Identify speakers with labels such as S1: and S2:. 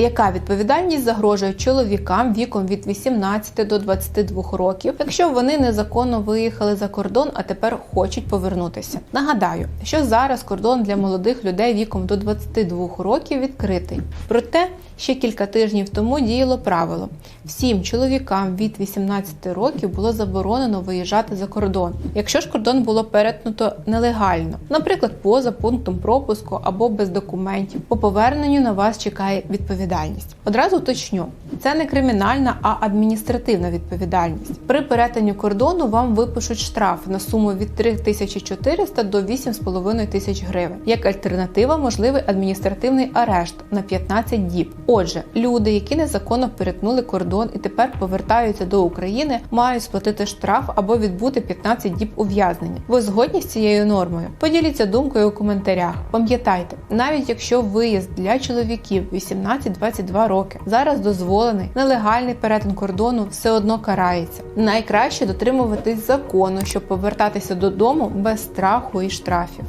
S1: Яка відповідальність загрожує чоловікам віком від 18 до 22 років, якщо вони незаконно виїхали за кордон, а тепер хочуть повернутися? Нагадаю, що зараз кордон для молодих людей віком до 22 років відкритий. Проте ще кілька тижнів тому діяло правило: всім чоловікам від 18 років було заборонено виїжджати за кордон, якщо ж кордон було перетнуто нелегально, наприклад, поза пунктом пропуску або без документів. По поверненню на вас чекає відповідальність. Одразу уточню, це не кримінальна, а адміністративна відповідальність. При перетині кордону вам випишуть штраф на суму від 3400 до 8,5 тисяч гривень. Як альтернатива, можливий адміністративний арешт на 15 діб. Отже, люди, які незаконно перетнули кордон і тепер повертаються до України, мають сплатити штраф або відбути 15 діб ув'язнення. Ви згодні з цією нормою? Поділіться думкою у коментарях. Пам'ятайте, навіть якщо виїзд для чоловіків 18-22 роки зараз дозволений, нелегальний перетин кордону все одно карається. Найкраще дотримуватись закону, щоб повертатися додому без страху і штрафів.